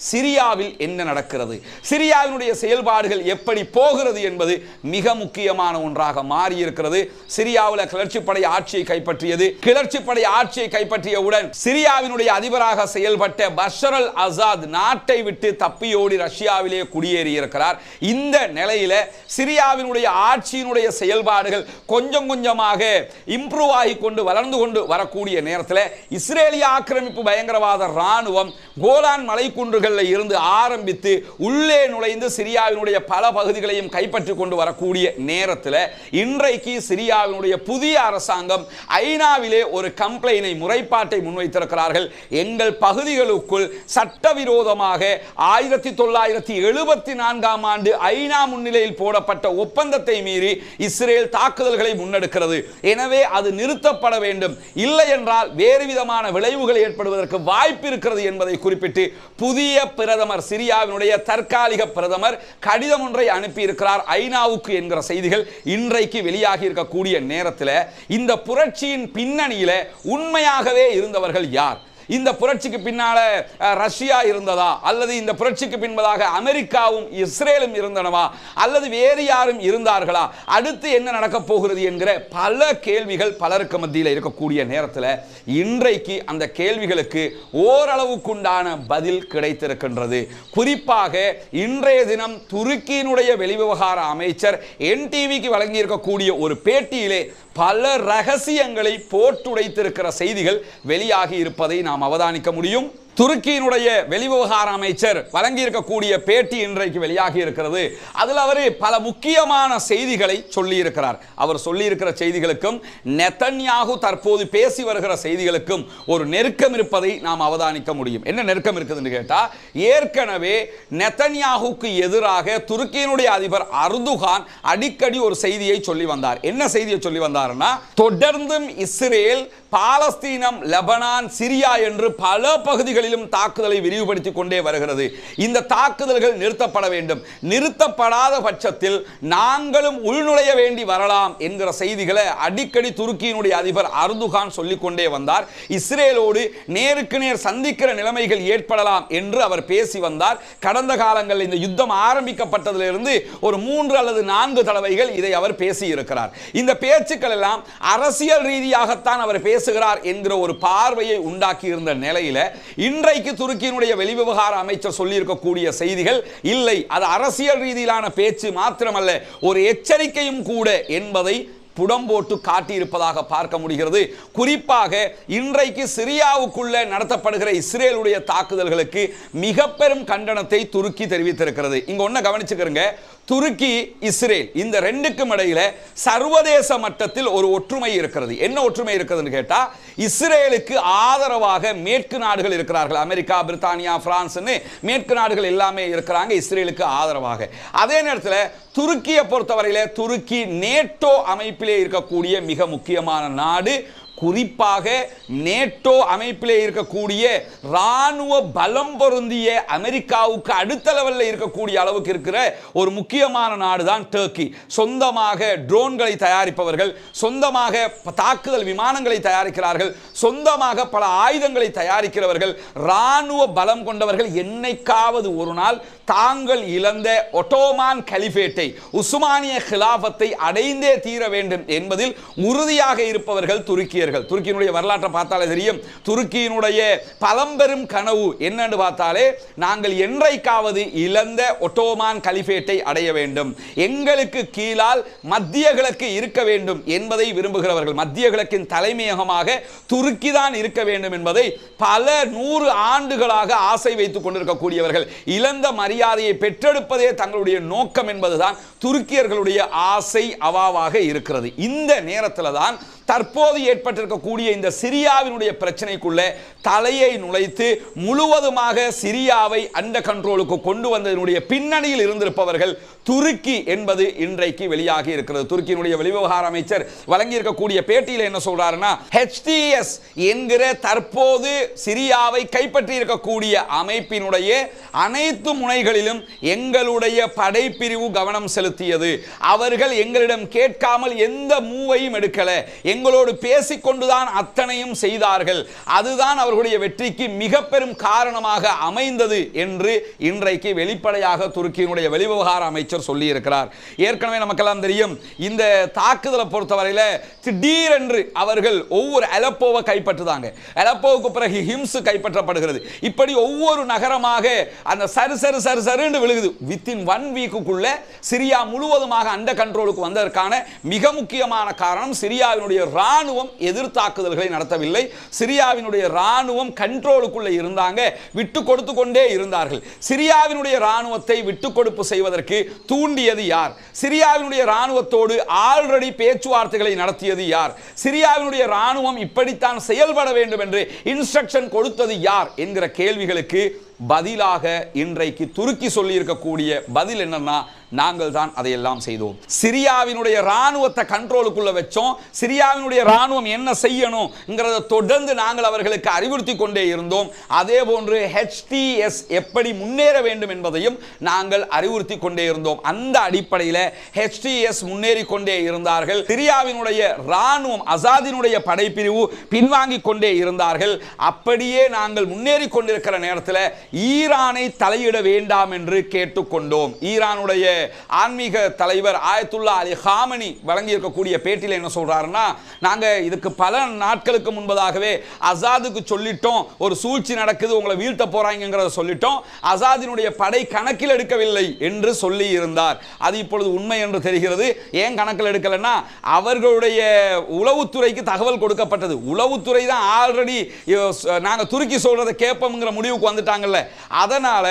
சிரியாவில் என்ன நடக்கிறது? சிரியாவினுடைய செயல்பாடுகள் எப்படி போகிறது என்பது மிக முக்கியமான ஒன்றாக மாறியிருக்கிறது. சிரியாவில் கிளர்ச்சிப்படை ஆட்சியை கைப்பற்றியது. கிளர்ச்சிப்படை ஆட்சியை கைப்பற்றியவுடன் சிரியாவினுடைய அதிபராக செயல்பட்ட பஷர் அல் அசாத் நாட்டை விட்டு தப்பியோடி ரஷ்யாவிலே குடியேறி இருக்கிறார் இந்த நிலையில சிரியாவினுடைய ஆட்சியினுடைய செயல்பாடுகள் கொஞ்சம் கொஞ்சமாக இம்ப்ரூவ் ஆகி கொண்டு வளர்ந்து கொண்டு வரக்கூடிய நேரத்தில் இஸ்ரேலிய ஆக்கிரமிப்பு பயங்கரவாத ராணுவம் கோலான் மலைக்குன்றுகள் மலைக்குன்றுகளில் இருந்து ஆரம்பித்து உள்ளே நுழைந்து சிரியாவினுடைய பல பகுதிகளையும் கைப்பற்றி கொண்டு வரக்கூடிய நேரத்தில் இன்றைக்கு சிரியாவினுடைய புதிய அரசாங்கம் ஐநாவிலே ஒரு கம்ப்ளைனை முறைப்பாட்டை முன்வைத்திருக்கிறார்கள். எங்கள் பகுதிகளுக்குள் சட்டவிரோதமாக ஆயிரத்தி தொள்ளாயிரத்தி எழுபத்தி நான்காம் ஆண்டு ஐநா முன்னிலையில் போடப்பட்ட ஒப்பந்தத்தை மீறி இஸ்ரேல் தாக்குதல்களை முன்னெடுக்கிறது. எனவே அது நிறுத்தப்பட வேண்டும். இல்லை என்றால் வேறு விதமான விளைவுகள் ஏற்படுவதற்கு வாய்ப்பு இருக்கிறது என்பதை குறிப்பிட்டு புதிய பிரதமர் சிரியாவினுடைய தற்காலிக பிரதமர் கடிதம் ஒன்றை அனுப்பியிருக்கிறார் ஐநாவுக்கு என்கிற செய்திகள் இன்றைக்கு வெளியாகி இருக்கக்கூடிய நேரத்தில் இந்த புரட்சியின் பின்னணியில உண்மையாகவே இருந்தவர்கள் யார்? இந்த புரட்சிக்கு பின்னால ரஷ்யா இருந்ததா? அல்லது இந்த புரட்சிக்கு பின்பதாக அமெரிக்காவும் இஸ்ரேலும் இருந்தனவா? அல்லது வேறு யாரும் இருந்தார்களா? அடுத்து என்ன நடக்கப் போகிறது என்கிற பல கேள்விகள் பலருக்கு மத்தியில் இருக்கக்கூடிய நேரத்தில் இன்றைக்கு அந்த கேள்விகளுக்கு ஓரளவுக்குண்டான பதில் கிடைத்திருக்கின்றது. குறிப்பாக இன்றைய தினம் துருக்கியினுடைய வெளிவிவகார அமைச்சர் என்டிவிக்கு வழங்கியிருக்கக்கூடிய ஒரு பேட்டியிலே பல ரகசியங்களை போட்டுடைத்திருக்கிற செய்திகள் வெளியாகி இருப்பதை நாம் அவதானிக்க முடியும். துருக்கியினுடைய வெளிவிவகார அமைச்சர் வழங்கியிருக்கக்கூடிய பேட்டி இன்றைக்கு வெளியாகி இருக்கிறது. அதில் அவர் பல முக்கியமான செய்திகளை சொல்லியிருக்கிறார். அவர் சொல்லியிருக்கிற செய்திகளுக்கும் நெத்தன்யாகு தற்போது பேசி வருகிற செய்திகளுக்கும் ஒரு நெருக்கம் இருப்பதை நாம் அவதானிக்க முடியும். என்ன நெருக்கம் இருக்குதுன்னு கேட்டால் ஏற்கனவே நெத்தன்யாகுக்கு எதிராக துருக்கியினுடைய அதிபர் அர்துகான் அடிக்கடி ஒரு செய்தியை சொல்லி வந்தார். என்ன செய்தியை சொல்லி வந்தார்னா தொடர்ந்தும் இஸ்ரேல் பாலஸ்தீனம் லெபனான் சிரியா என்று பல பகுதிகளிலும் தாக்குதலை விரிவுபடுத்தி கொண்டே வருகிறது. இந்த தாக்குதல்கள் நிறுத்தப்பட வேண்டும். நிறுத்தப்படாத பட்சத்தில் நாங்களும் உள்நுழைய வேண்டி வரலாம் என்கிற செய்திகளை அடிக்கடி துருக்கியினுடைய அதிபர் அர்துகான் சொல்லிக்கொண்டே வந்தார். இஸ்ரேலோடு நேருக்கு நேர் சந்திக்கிற நிலைமைகள் ஏற்படலாம் என்று அவர் பேசி வந்தார். கடந்த காலங்களில் இந்த யுத்தம் ஆரம்பிக்கப்பட்டதிலிருந்து ஒரு மூன்று அல்லது நான்கு தடவைகள் இதை அவர் பேசி இருக்கிறார் இந்த பேச்சுக்கள் எல்லாம் அரசியல் ரீதியாகத்தான் அவர் பேச பேசுகிறார் என்கிற ஒரு பார்வையை உண்டாக்கி இருந்த நிலையில இன்றைக்கு துருக்கியினுடைய வெளிவிவகார அமைச்சர் சொல்லியிருக்கக்கூடிய செய்திகள் இல்லை. அது அரசியல் ரீதியிலான பேச்சு மாத்திரமல்ல ஒரு எச்சரிக்கையும் கூட என்பதை புடம் போட்டு காட்டியிருப்பதாக பார்க்க முடிகிறது. குறிப்பாக இன்றைக்கு சிரியாவுக்குள்ள நடத்தப்படுகிற இஸ்ரேலுடைய தாக்குதல்களுக்கு மிக பெரும் கண்டனத்தை துருக்கி தெரிவித்திருக்கிறது. இங்க ஒன்ன கவனிச்சுக்கிறங்க. துருக்கி இஸ்ரேல் இந்த ரெண்டுக்கும் இடையில சர்வதேச மட்டத்தில் ஒரு ஒற்றுமை இருக்கிறது. என்ன ஒற்றுமை இருக்குதுன்னு கேட்டா இஸ்ரேலுக்கு ஆதரவாக மேற்கு நாடுகள் இருக்கிறார்கள். அமெரிக்கா பிரித்தானியா பிரான்ஸ்னு மேற்கு நாடுகள் எல்லாமே இருக்கிறாங்க இஸ்ரேலுக்கு ஆதரவாக. அதே நேரத்தில் துருக்கியை பொறுத்தவரையில துருக்கி நேட்டோ அமைப்பிலே இருக்கக்கூடிய மிக முக்கியமான நாடு குறிப்பாக நேட்டோ அமைப்பிலே இருக்கக்கூடிய ராணுவ பலம் பொருந்திய அமெரிக்காவுக்கு அடுத்த லெவலில் இருக்கக்கூடிய அளவுக்கு இருக்கிற ஒரு முக்கியமான நாடு தான் டர்க்கி சொந்தமாக ட்ரோன்களை தயாரிப்பவர்கள் சொந்தமாக தாக்குதல் விமானங்களை தயாரிக்கிறார்கள் சொந்தமாக பல ஆயுதங்களை தயாரிக்கிறவர்கள் ராணுவ பலம் கொண்டவர்கள் என்னைக்காவது ஒரு நாள் தாங்கள் இழந்த ஒட்டோமான் கலிஃபேட்டை உஸ்மானிய கிலாபத்தை அடைந்தே தீர வேண்டும் என்பதில் உறுதியாக இருப்பவர்கள் துருக்கியர்கள். துருக்கியினுடைய வரலாற்றை பார்த்தாலே தெரியும். துருக்கியினுடைய பழம்பெரும் கனவு என்னன்னு பார்த்தாலே நாங்கள் என்றைக்காவது இழந்த ஒட்டோமான் கலிஃபேட்டை அடைய வேண்டும். எங்களுக்கு கீழால் மத்திய கிழக்கு இருக்க வேண்டும் என்பதை விரும்புகிறவர்கள் மத்திய கிழக்கின் தலைமையகமாக துருக்கி தான் இருக்க வேண்டும் என்பதை பல நூறு ஆண்டுகளாக ஆசை வைத்துக் கொண்டிருக்கக்கூடியவர்கள் இழந்த மரியாதையை பெற்றெடுப்பதே தங்களுடைய நோக்கம் என்பதுதான் துருக்கியர்களுடைய ஆசை அவாவாக இருக்கிறது. இந்த நேரத்தில் தான் தற்போது ஏற்பட்டிருக்கக்கூடிய இந்த சிரியாவினுடைய பிரச்சனைக்குள்ள தலையை நுழைத்து முழுவதுமாக சிரியாவை அண்ட கண்ட்ரோலுக்கு கொண்டு வந்ததனுடைய பின்னணியில் இருந்திருப்பவர்கள் துருக்கி என்பது இன்றைக்கு வெளியாகி இருக்கிறது. துருக்கியினுடைய வெளிவிவகார அமைச்சர் வழங்கியிருக்கக்கூடிய பேட்டியில் என்ன சொல்றாருன்னா ஹெச்டிஎஸ் என்கிற தற்போது சிரியாவை கைப்பற்றி இருக்கக்கூடிய அமைப்பினுடைய அனைத்து முனைகளிலும் எங்களுடைய படைப்பிரிவு கவனம் செலுத்தியது. அவர்கள் எங்களிடம் கேட்காமல் எந்த மூவையும் எடுக்கல. எங்களோடு பேசிக்கொண்டுதான் அத்தனையும் செய்தார்கள். அதுதான் அவர்களுடைய வெற்றிக்கு மிக பெரும் காரணமாக அமைந்தது என்று இன்றைக்கு வெளிப்படையாக துருக்கியினுடைய வெளிவிவகார அமைச்சர் சொல்லி இருக்கிறார் ஏற்கனவே நமக்கெல்லாம் தெரியும் இந்த தாக்குதலை பொறுத்தவரையில் திடீரென்று அவர்கள் ஒவ்வொரு அலப்போவை கைப்பற்றுதாங்க. அலப்போவுக்கு பிறகு ஹிம்ஸ் கைப்பற்றப்படுகிறது. இப்படி ஒவ்வொரு நகரமாக அந்த சரு சரு சரு சருன்னு விழுகுது. வித்தின் ஒன் வீக்குக்குள்ள சிரியா முழுவதுமாக அந்த கண்ட்ரோலுக்கு வந்ததற்கான மிக முக்கியமான காரணம் சிரியாவினுடைய ராணுவம் எதிர்த்தாக்குதல்களை நடத்தவில்லை. சிரியாவினுடைய ராணுவம் கண்ட்ரோலுக்குள்ள இருந்தாங்க விட்டு கொடுத்து கொண்டே இருந்தார்கள். சிரியாவினுடைய ராணுவத்தை விட்டு கொடுப்பு செய்வதற்கு தூண்டியது யார்? சிரியாவினுடைய ராணுவத்தோடு ஆல்ரெடி பேச்சுவார்த்தைகளை நடத்தியது யார்? சிரியாவினுடைய ராணுவம் இப்படித்தான் செயல்பட வேண்டும் என்று இன்ஸ்ட்ரக்ஷன் கொடுத்தது யார்? என்கிற கேள்விகளுக்கு பதிலாக இன்றைக்கு துருக்கி சொல்லி இருக்கக்கூடிய பதில் என்னன்னா நாங்கள் தான் அதையெல்லாம் செய்தோம். சிரியாவினுடைய ராணுவத்தை கண்ட்ரோலுக்குள்ள வச்சோம். சிரியாவினுடைய ராணுவம் என்ன செய்யணுங்கிறத தொடர்ந்து நாங்கள் அவர்களுக்கு அறிவுறுத்தி கொண்டே இருந்தோம். அதே போன்று ஹெச்டிஎஸ் எப்படி முன்னேற வேண்டும் என்பதையும் நாங்கள் அறிவுறுத்தி கொண்டே இருந்தோம். அந்த அடிப்படையில் ஹெச்டிஎஸ் முன்னேறி கொண்டே இருந்தார்கள். சிரியாவினுடைய ராணுவம் அசாதினுடைய படைப்பிரிவு பின்வாங்கி கொண்டே இருந்தார்கள். அப்படியே நாங்கள் முன்னேறி கொண்டிருக்கிற நேரத்தில் ஈரானை தலையிட வேண்டாம் என்று கேட்டுக்கொண்டோம் ஈரானுடைய ஆன்மீக தலைவர் ஆயத்துல்லா அலி ஹாமனி வழங்கி இருக்கக்கூடிய பேட்டியில் என்ன சொல்றாருன்னா நாங்க இதுக்கு பல நாட்களுக்கு முன்பதாகவே அசாதுக்கு சொல்லிட்டோம் ஒரு சூழ்ச்சி நடக்குது உங்களை வீழ்த்த போகிறாங்கிறத சொல்லிட்டோம் அசாதினுடைய படை கணக்கில் எடுக்கவில்லை என்று சொல்லி இருந்தார் அது இப்பொழுது உண்மை என்று தெரிகிறது. ஏன் கணக்கில் எடுக்கலைன்னா அவர்களுடைய உளவுத்துறைக்கு தகவல் கொடுக்கப்பட்டது. உளவுத்துறை தான் ஆல்ரெடி நாங்க துருக்கி சொல்றதை கேட்போம்ங்கிற முடிவுக்கு வந்துட்டாங்கல்ல. அதனால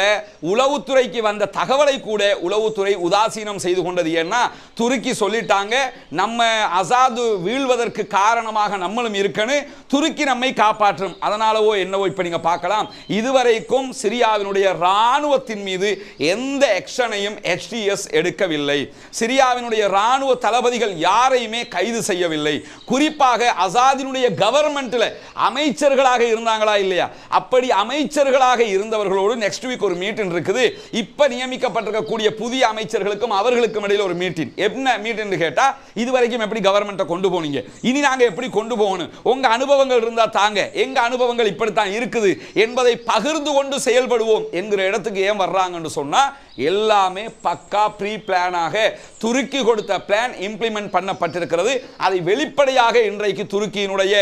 உளவுத்துறைக்கு வந்த தகவலை கூட உளவுத்துறை உதாசீனம் செய்து கொண்டது. ஏன்னா துருக்கி சொல்லிட்டாங்க நம்ம அசாது வீழ்வதற்கு காரணமாக நம்மளும் இருக்கணும் துருக்கி நம்மை காப்பாற்றும். அதனாலவோ என்னவோ இப்போ நீங்கள் பார்க்கலாம். இதுவரைக்கும் சிரியாவினுடைய இராணுவத்தின் மீது எந்த எக்ஷனையும் எச்டிஎஸ் எடுக்கவில்லை. சிரியாவினுடைய இராணுவ தளபதிகள் யாரையுமே கைது செய்யவில்லை. குறிப்பாக அசாதினுடைய கவர்மெண்ட்டில் அமைச்சர்களாக இருந்தாங்களா இல்லையா? அப்படி அமைச்சர்களாக இருந்தவர்களோடு நெக்ஸ்ட் வீக் ஒரு மீட்டிங் இருக்குது. இப்போ நியமிக்கப்பட்டிருக்கக்கூடிய புதிய அமைச்சர் அமைச்சர்களுக்கும் அவர்களுக்கும் இடையில் ஒரு மீட்டிங் என்ன மீட்டிங் கேட்டா இதுவரைக்கும் எப்படி கவர்மெண்ட்டை கொண்டு போனீங்க? இனி நாங்க எப்படி கொண்டு போகணும்? உங்க அனுபவங்கள் இருந்தா தாங்க. எங்க அனுபவங்கள் இப்படித்தான் இருக்குது என்பதை பகிர்ந்து கொண்டு செயல்படுவோம் என்கிற இடத்துக்கு ஏன் வர்றாங்கன்னு சொன்னா எல்லாமே பக்கா ப்ரீ பிளானாக துருக்கி கொடுத்த பிளான் இம்ப்ளிமெண்ட் பண்ணப்பட்டிருக்கிறது. அதை வெளிப்படையாக இன்றைக்கு துருக்கியினுடைய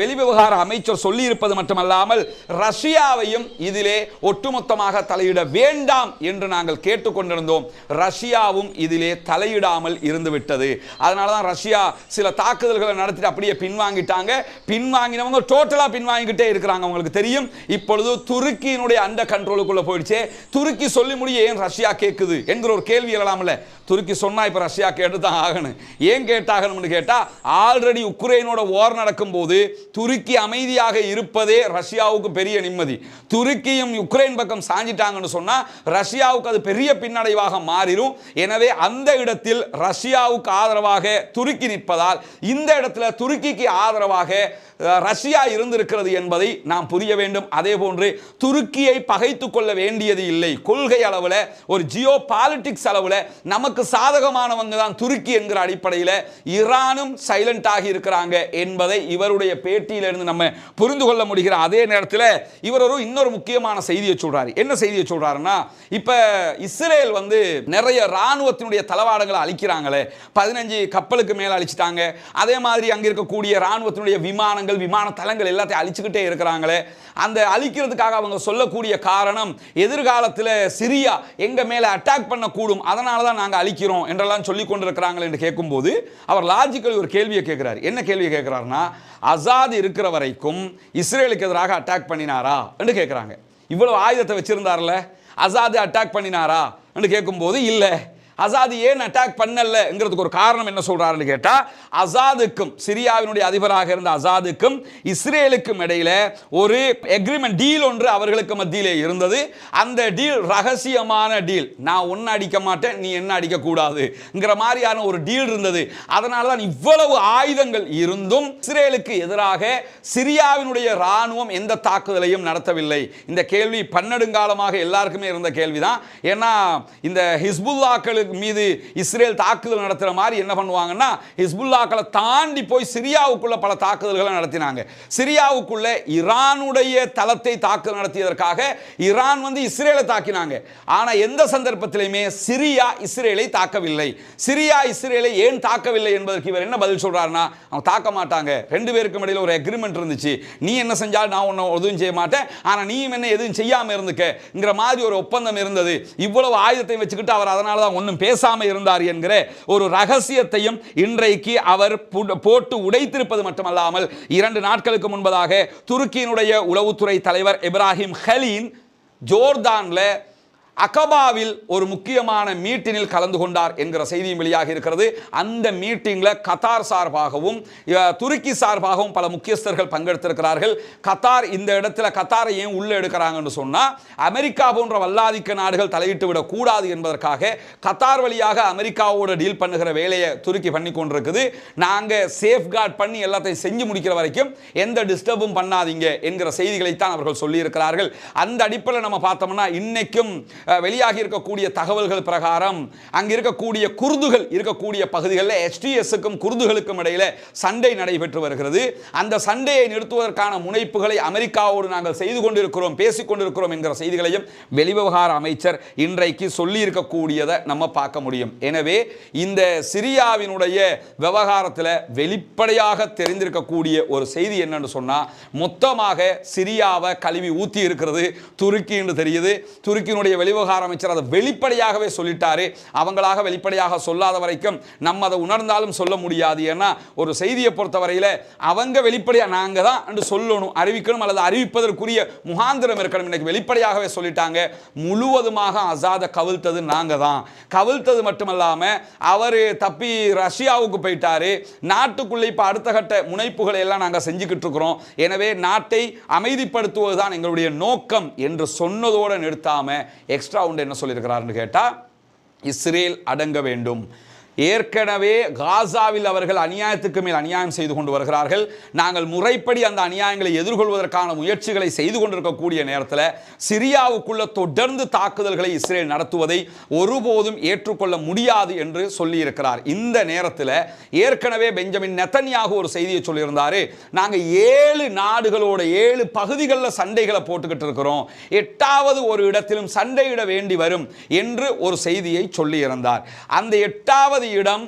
வெளிவிவகார அமைச்சர் சொல்லி இருப்பது மட்டுமல்லாமல் ரஷ்யாவையும் இதிலே ஒட்டுமொத்தமாக தலையிட வேண்டாம் என்று நாங்கள் கேட்டுக்கொண்டிருந்தோம். ரஷ்யாவும் இதிலே தலையிடாமல் இருந்து விட்டது அதனால தான் ரஷ்யா சில தாக்குதல்களை நடத்திட்டு அப்படியே பின்வாங்கிட்டாங்க. பின்வாங்கினவங்க டோட்டலாக பின்வாங்கிக்கிட்டே இருக்கிறாங்க. உங்களுக்கு தெரியும். இப்பொழுது துருக்கியினுடைய அந்த கண்ட்ரோலுக்குள்ள போயிடுச்சு. துருக்கி சொல்லி முடிய ஏன் ரஷ்யா கேட்குது என்கிற ஒரு கேள்வி எழலாம்ல துருக்கி சொன்னால் இப்போ ரஷ்யா கேட்டு தான் ஆகணும். ஏன் கேட்டாகணும்னு கேட்டால் ஆல்ரெடி உக்ரைனோட வார் நடக்கும்போது துருக்கி அமைதியாக இருப்பதே ரஷ்யாவுக்கு பெரிய நிம்மதி. துருக்கியும் உக்ரைன் பக்கம் சாஞ்சிட்டாங்கன்னு சொன்னால் ரஷ்யாவுக்கு அது பெரிய பின்னடைவாக மாறிடும் எனவே அந்த இடத்தில் ரஷ்யாவுக்கு ஆதரவாக துருக்கி நிற்பதால் இந்த இடத்துல துருக்கிக்கு ஆதரவாக ரஷ்யா இருந்திருக்கிறது என்பதை நாம் புரிய வேண்டும். அதே போன்று துருக்கியை பகைத்து கொள்ள வேண்டியது இல்லை. கொள்கை அளவில் ஒரு ஜியோ பாலிட்டிக்ஸ் அளவில் நமக்கு சாதகமானவங்க தான் துருக்கி என்கிற அடிப்படையில் ஈரானும் சைலண்ட் ஆகி இருக்கிறாங்க என்பதை இவருடைய பேட்டியிலிருந்து நம்ம புரிந்து கொள்ள முடிகிற அதே நேரத்தில் இவர் ஒரு இன்னொரு முக்கியமான செய்தியை சொல்கிறார் என்ன செய்தியை சொல்கிறாருன்னா இப்போ இஸ்ரேல் வந்து நிறைய ராணுவத்தினுடைய தளவாடங்களை அழிக்கிறாங்களே. பதினஞ்சு கப்பலுக்கு மேலே அழிச்சிட்டாங்க. அதே மாதிரி அங்கே இருக்கக்கூடிய ராணுவத்தினுடைய விமானங்கள் விமான தளங்கள் எல்லாத்தையும் அழிச்சுக்கிட்டே இருக்கிறாங்களே. அந்த அழிக்கிறதுக்காக அவங்க சொல்லக்கூடிய காரணம் எதிர்காலத்தில் சிரியா எங்கள் மேலே அட்டாக் பண்ணக்கூடும். அதனால தான் நாங்கள் அழிக்கிறோம் என்றெல்லாம் சொல்லி கொண்டிருக்கிறாங்களே என்று கேட்கும்போது அவர் லாஜிக்கல் ஒரு கேள்வியை கேட்குறாரு. என்ன கேள்வியை கேட்குறாருன்னா அசாத் இருக்கிற வரைக்கும் இஸ்ரேலுக்கு எதிராக அட்டாக் பண்ணினாரா என்று கேட்குறாங்க. இவ்வளவு ஆயுதத்தை வச்சிருந்தார்ல. அசாது அட்டாக் பண்ணினாரா? கேட்கும்போது இல்லை அசாது ஏன் அட்டாக் பண்ணலங்கிறதுக்கு ஒரு காரணம் என்ன சொல்கிறாருன்னு கேட்டால் அசாதுக்கும் சிரியாவினுடைய அதிபராக இருந்த அசாதுக்கும் இஸ்ரேலுக்கும் இடையில ஒரு எக்ரிமெண்ட் டீல் ஒன்று அவர்களுக்கு மத்தியிலே இருந்தது. அந்த டீல் ரகசியமான டீல் நான் ஒன்னு அடிக்க மாட்டேன் நீ என்ன அடிக்கக்கூடாதுங்கிற மாதிரியான ஒரு டீல் இருந்தது. அதனால தான் இவ்வளவு ஆயுதங்கள் இருந்தும் இஸ்ரேலுக்கு எதிராக சிரியாவினுடைய ராணுவம் எந்த தாக்குதலையும் நடத்தவில்லை. இந்த கேள்வி பன்னெடுங்காலமாக எல்லாருக்குமே இருந்த கேள்விதான். ஏன்னா இந்த ஹிஸ்புல்லாக்களுக்கு மீது இஸ்ரேல் தாக்குதல் நடத்துகிற மாதிரி என்ன பண்ணுவாங்கன்னா ஹிஸ்புல்லாக்களை தாண்டி போய் சிரியாவுக்குள்ள பல தாக்குதல்களை நடத்தினாங்க. சிரியாவுக்குள்ள ஈரானுடைய தளத்தை தாக்குதல் நடத்தியதற்காக ஈரான் வந்து இஸ்ரேலை தாக்கினாங்க. ஆனா எந்த சந்தர்ப்பத்திலையுமே சிரியா இஸ்ரேலை தாக்கவில்லை. சிரியா இஸ்ரேலை ஏன் தாக்கவில்லை என்பதற்கு இவர் என்ன பதில் சொல்றாருன்னா அவங்க தாக்க மாட்டாங்க. ரெண்டு பேருக்கும் இடையில ஒரு அக்ரிமெண்ட் இருந்துச்சு. நீ என்ன செஞ்சாலும் நான் ஒன்றும் எதுவும் செய்ய மாட்டேன். ஆனா நீயும் என்ன எதுவும் செய்யாமல் இருந்துக்கங்கிற மாதிரி ஒரு ஒப்பந்தம் இருந்தது. இவ்வளவு ஆயுதத்தை வச்சுக்கிட்டு அவர் அதனால தான் ஒன்றும் பேசாமல் இருந்தார் என்கிற ஒரு ரகசியத்தையும் இன்றைக்கு அவர் புட- போட்டு உடைத்திருப்பது மட்டுமல்லாமல் இரண்டு நாட்களுக்கு முன்பதாக துருக்கியினுடைய உளவுத்துறை தலைவர் இப்ராஹிம் ஹலீன் ஜோர்தான்ல அகபாவில் ஒரு முக்கியமான மீட்டினில் கலந்து கொண்டார் என்கிற செய்தியும் வெளியாக இருக்கிறது. அந்த மீட்டிங்கில் கத்தார் சார்பாகவும் துருக்கி சார்பாகவும் பல முக்கியஸ்தர்கள் பங்கெடுத்திருக்கிறார்கள். கத்தார் இந்த இடத்துல கத்தாரை ஏன் உள்ளே எடுக்கிறாங்கன்னு சொன்னால் அமெரிக்கா போன்ற வல்லாதிக்க நாடுகள் தலையிட்டு விடக்கூடாது என்பதற்காக கத்தார் வழியாக அமெரிக்காவோட டீல் பண்ணுகிற வேலையை துருக்கி பண்ணி கொண்டிருக்குது. நாங்கள் சேஃப்கார்ட் பண்ணி எல்லாத்தையும் செஞ்சு முடிக்கிற வரைக்கும் எந்த டிஸ்டர்பும் பண்ணாதீங்க என்கிற செய்திகளைத்தான் அவர்கள் சொல்லியிருக்கிறார்கள். அந்த அடிப்படையில் நம்ம பார்த்தோம்னா இன்னைக்கும் வெளியாகி இருக்கக்கூடிய தகவல்கள் பிரகாரம் அங்கே இருக்கக்கூடிய குர்துகள் இருக்கக்கூடிய பகுதிகளில் எஸ்டிஎஸ்க்கும் குர்துகளுக்கும் இடையில சண்டை நடைபெற்று வருகிறது. அந்த சண்டையை நிறுத்துவதற்கான முனைப்புகளை அமெரிக்காவோடு நாங்கள் செய்து கொண்டிருக்கிறோம் பேசிக் கொண்டிருக்கிறோம் என்கிற செய்திகளையும் வெளிவிவகார அமைச்சர் இன்றைக்கு சொல்லி இருக்கக்கூடியதை நம்ம பார்க்க முடியும். எனவே இந்த சிரியாவினுடைய விவகாரத்தில் வெளிப்படையாக தெரிந்திருக்கக்கூடிய ஒரு செய்தி என்னன்னு சொன்னா மொத்தமாக சிரியாவை கழுவி ஊத்தி இருக்கிறது துருக்கி என்று தெரியுது. துருக்கியினுடைய விவகார அமைச்சர் அதை வெளிப்படையாகவே சொல்லிட்டாரு. அவங்களாக வெளிப்படையாக சொல்லாத வரைக்கும் நம்ம அதை உணர்ந்தாலும் சொல்ல முடியாது. ஏன்னா ஒரு செய்தியை பொறுத்தவரையில் அவங்க வெளிப்படையாக நாங்க தான் என்று சொல்லணும் அறிவிக்கணும் அல்லது அறிவிப்பதற்குரிய முகாந்திரம் இருக்கணும். இன்னைக்கு வெளிப்படையாகவே சொல்லிட்டாங்க. முழுவதுமாக அசாத கவிழ்த்தது நாங்க தான். கவிழ்த்தது மட்டுமல்லாமல் அவர் தப்பி ரஷ்யாவுக்கு போயிட்டாரு. நாட்டுக்குள்ளே இப்போ அடுத்த கட்ட முனைப்புகளை எல்லாம் நாங்கள் செஞ்சுக்கிட்டு இருக்கிறோம். எனவே நாட்டை அமைதிப்படுத்துவதுதான் எங்களுடைய நோக்கம் என்று சொன்னதோடு நிறுத்தாம எக்ஸ்ட்ரா உண்டு என்ன சொல்லியிருக்கிறாருன்னு கேட்டால் இஸ்ரேல் அடங்க வேண்டும். ஏற்கனவே காசாவில் அவர்கள் அநியாயத்துக்கு மேல் அநியாயம் செய்து கொண்டு வருகிறார்கள். நாங்கள் முறைப்படி அந்த அநியாயங்களை எதிர்கொள்வதற்கான முயற்சிகளை செய்து கொண்டிருக்கக்கூடிய நேரத்தில் சிரியாவுக்குள்ள தொடர்ந்து தாக்குதல்களை இஸ்ரேல் நடத்துவதை ஒருபோதும் ஏற்றுக்கொள்ள முடியாது என்று சொல்லியிருக்கிறார். இந்த நேரத்தில் ஏற்கனவே பெஞ்சமின் நெத்தன்யாக ஒரு செய்தியை சொல்லியிருந்தார். நாங்கள் ஏழு நாடுகளோட ஏழு பகுதிகளில் சண்டைகளை போட்டுக்கிட்டு இருக்கிறோம். எட்டாவது ஒரு இடத்திலும் சண்டையிட வேண்டி வரும் என்று ஒரு செய்தியை சொல்லியிருந்தார். அந்த எட்டாவது இடம்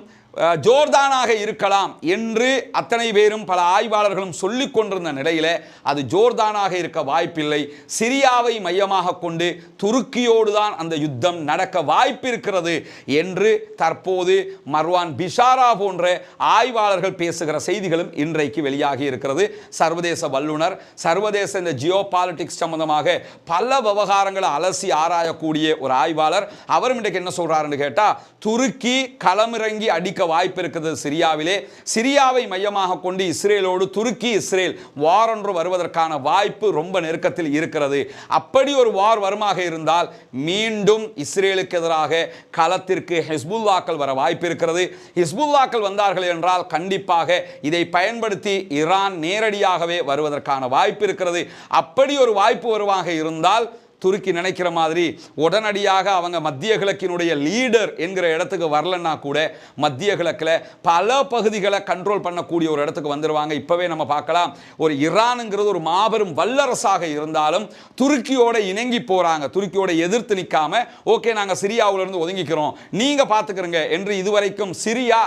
ஜோர்தானாக இருக்கலாம் என்று அத்தனை பேரும் பல ஆய்வாளர்களும் சொல்லிக் கொண்டிருந்த நிலையில அது ஜோர்தானாக இருக்க வாய்ப்பில்லை. சிரியாவை மையமாக கொண்டு துருக்கியோடு தான் அந்த யுத்தம் நடக்க வாய்ப்பு இருக்கிறது என்று தற்போது மர்வான் பிஷாரா போன்ற ஆய்வாளர்கள் பேசுகிற செய்திகளும் இன்றைக்கு வெளியாகி இருக்கிறது. சர்வதேச வல்லுனர் சர்வதேச இந்த ஜியோ பாலிட்டிக்ஸ் சம்பந்தமாக பல விவகாரங்களை அலசி ஆராயக்கூடிய ஒரு ஆய்வாளர். அவரும் இன்றைக்கு என்ன சொல்றாருன்னு கேட்டால் துருக்கி களமிறங்கி அடிக்க வாய்ப்பு இருக்கிறது சிரியாவிலே. சிரியாவை மையமாக கொண்டு இஸ்ரேலோடு துருக்கி இஸ்ரேல் வார் ஒன்று வருவதற்கான வாய்ப்பு ரொம்ப நெருக்கத்தில் இருக்கிறது. அப்படி ஒரு வார் வருமாக இருந்தால் மீண்டும் இஸ்ரேலுக்கு எதிராக களத்திற்கு ஹிஸ்புல்லாக்கள் வர வாய்ப்பு இருக்கிறது. ஹிஸ்புல்லாக்கள் வந்தார்கள் என்றால் கண்டிப்பாக இதை பயன்படுத்தி ஈரான் நேரடியாகவே வருவதற்கான வாய்ப்பு இருக்கிறது. அப்படி ஒரு வாய்ப்பு வருவாக இருந்தால் துருக்கி நினைக்கிற மாதிரி உடனடியாக அவங்க மத்திய கிழக்கினுடைய லீடர் என்கிற இடத்துக்கு வரலன்னா கூட மத்திய கிழக்கில் பல பகுதிகளை கண்ட்ரோல் பண்ணக்கூடிய ஒரு இடத்துக்கு வந்துடுவாங்க இப்போவே நம்ம பார்க்கலாம். ஒரு ஈரானுங்கிறது ஒரு மாபெரும் வல்லரசாக இருந்தாலும் துருக்கியோட இணங்கி போகிறாங்க துருக்கியோட எதிர்த்து நிற்காம ஓகே நாங்கள் சிரியாவிலிருந்து ஒதுங்கிக்கிறோம். நீங்கள் பார்த்துக்கிறோங்க என்று இதுவரைக்கும் சிரியா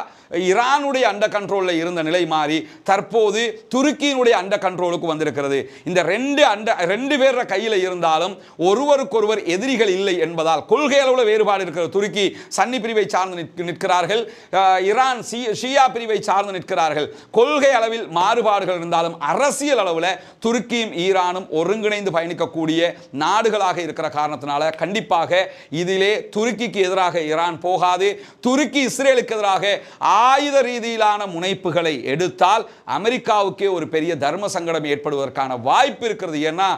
ஈரானுடைய அண்ட கண்ட்ரோலில் இருந்த நிலை மாறி தற்போது துருக்கியினுடைய அண்ட கண்ட்ரோலுக்கு வந்திருக்கிறது. இந்த ரெண்டு அண்ட ரெண்டு பேர கையில் இருந்தாலும் ஒருவருக்கொருவர் எதிரிகள் இல்லை என்பதால் கொள்கை அளவில் வேறுபாடு இருக்கிற துருக்கி சன்னி பிரிவை சார்ந்து நிற்கிறார்கள். ஈரான் ஷியா பிரிவை சார்ந்து நிற்கிறார்கள். கொள்கை அளவில் மாறுபாடுகள் இருந்தாலும் அரசியல் அளவில் துருக்கியும் ஈரானும் ஒருங்கிணைந்து பயணிக்கக்கூடிய நாடுகளாக இருக்கிற காரணத்தினால கண்டிப்பாக இதிலே துருக்கிக்கு எதிராக ஈரான் போகாது. துருக்கி இஸ்ரேலுக்கு எதிராக ஆயுத ரீதியிலான முனைப்புகளை எடுத்தால் அமெரிக்காவுக்கே ஒரு பெரிய தர்ம சங்கடம் ஏற்படுவதற்கான வாய்ப்பு இருக்கிறது. ஏன்னா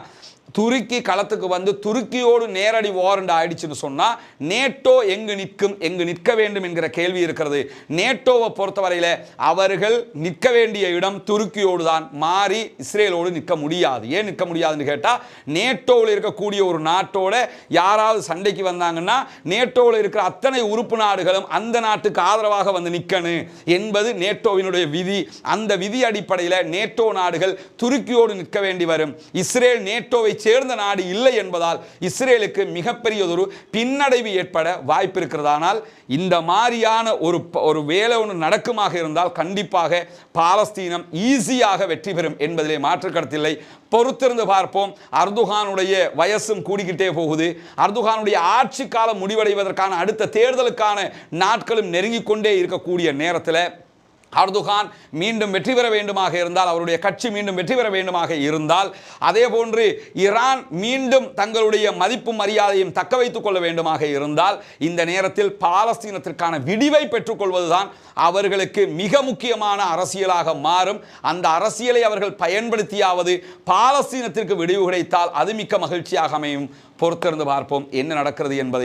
துருக்கி களத்துக்கு வந்து துருக்கியோடு நேரடி வாரண்ட் ஆயிடுச்சுன்னு சொன்னால் நேட்டோ எங்கு நிற்கும் எங்கு நிற்க வேண்டும் என்கிற கேள்வி இருக்கிறது. நேட்டோவை பொறுத்தவரையில் அவர்கள் நிற்க வேண்டிய இடம் துருக்கியோடு தான். மாறி இஸ்ரேலோடு நிற்க முடியாது. ஏன் நிற்க முடியாதுன்னு கேட்டால் நேட்டோவில் இருக்கக்கூடிய ஒரு நாட்டோட யாராவது சண்டைக்கு வந்தாங்கன்னா நேட்டோவில் இருக்கிற அத்தனை உறுப்பு நாடுகளும் அந்த நாட்டுக்கு ஆதரவாக வந்து நிற்கணும் என்பது நேட்டோவினுடைய விதி. அந்த விதி அடிப்படையில் நேட்டோ நாடுகள் துருக்கியோடு நிற்க வேண்டி வரும். இஸ்ரேல் நேட்டோவை சேர்ந்த நாடு இல்லை என்பதால் இஸ்ரேலுக்கு மிகப்பெரியதொரு பின்னடைவு ஏற்பட வாய்ப்பு இருக்கிறதானால் இந்த மாதிரியான ஒரு ப- ஒரு வேலை ஒன்று நடக்குமாக இருந்தால் கண்டிப்பாக பாலஸ்தீனம் ஈஸியாக வெற்றி பெறும் என்பதிலே மாற்று கருத்தில்லை. பொறுத்திருந்து பார்ப்போம். அர்துகானுடைய வயசும் கூடிக்கிட்டே போகுது. அர்துகானுடைய ஆட்சி காலம் முடிவடைவதற்கான அடுத்த தேர்தலுக்கான நாட்களும் நெருங்கிக் கொண்டே இருக்கக்கூடிய நேரத்தில் அர்துகான் மீண்டும் வெற்றி பெற வேண்டுமாக இருந்தால் அவருடைய கட்சி மீண்டும் வெற்றி பெற வேண்டுமாக இருந்தால் அதே போன்று ஈரான் மீண்டும் தங்களுடைய மதிப்பு மரியாதையும் தக்க வைத்துக் கொள்ள வேண்டுமாக இருந்தால் இந்த நேரத்தில் பாலஸ்தீனத்திற்கான விடிவை பெற்றுக்கொள்வதுதான் அவர்களுக்கு மிக முக்கியமான அரசியலாக மாறும். அந்த அரசியலை அவர்கள் பயன்படுத்தியாவது பாலஸ்தீனத்திற்கு விடிவு கிடைத்தால் அது மிக்க மகிழ்ச்சியாக அமையும். பொறுத்திருந்து பார்ப்போம் என்ன நடக்கிறது என்பதை